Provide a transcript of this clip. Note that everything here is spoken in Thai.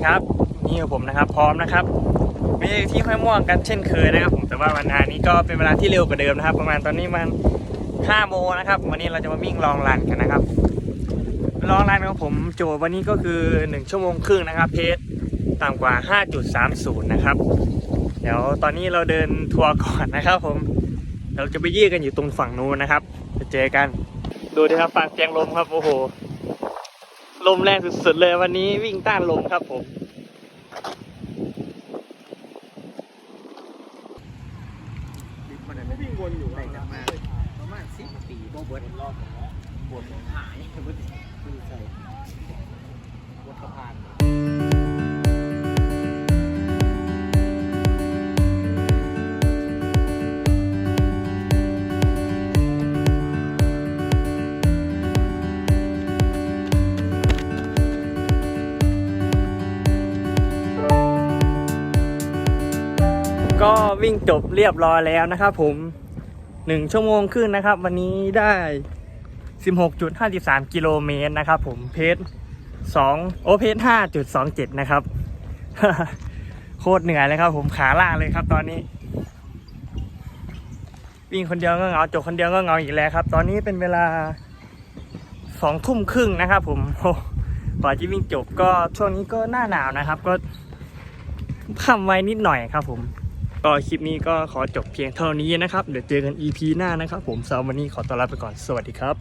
ดีครับ นี่ผมนะครับ พร้อมนะครับไม่ได้ที่ค่อยม่วงกันเช่นเคยนะครับผมแต่ว่าวันนี้ก็เป็นเวลาที่เร็วกว่าเดิมนะครับ ประมาณตอนนี้มัน5โมงนะครับ วันนี้เราจะมาวิ่งลองรันกันนะครับลองรันของผมโจทย์วันนี้ก็คือ 1 ชั่วโมงครึ่งนะครับ เพจต่ำกว่า 5.30 นะครับ เดี๋ยวตอนนี้เราเดินทัวร์ก่อนนะครับ ผมเราจะไปยี่กันอยู่ตรงฝั่งนู้นนะครับ จะเจอกัน ดูดิครับฟังเสียงลมครับโอ้โห ลมแรงสุดๆเลยวันนี้วิ่งต้านลมครับผมไม่วิ่งวนอยู่ได้จังมาประมาณสิบปีบ่เบิดรอบปวดหาย ก็วิ่งจบเรียบร้อยแล้วนะครับผมหนึ่งชั่วโมงครึ่งนะครับ วันนี้ได้ 16.53 กิโลเมตรนะครับผมเพจ2โอเพจ5.27 นะครับ โคตรเหนื่อยเลยครับผมขาล่างเลยครับตอนนี้ วิ่งคนเดียวก็เงาจบคนเดียวก็เงาอีกแล้วครับ ตอนนี้เป็นเวลาสองทุ่มครึ่งนะครับผมโอ้กว่าจะวิ่งจบก็ช่วงนี้ก็หน้าหนาวนะครับ ก็ค่ำไว้นิดหน่อยครับผม ก็คลิปนี้ก็ขอจบเพียงเท่านี้นะครับ เดี๋ยวเจอกัน EP หน้านะครับ ผมสำหรับวันนี้ขอตัวลาไปก่อนสวัสดีครับ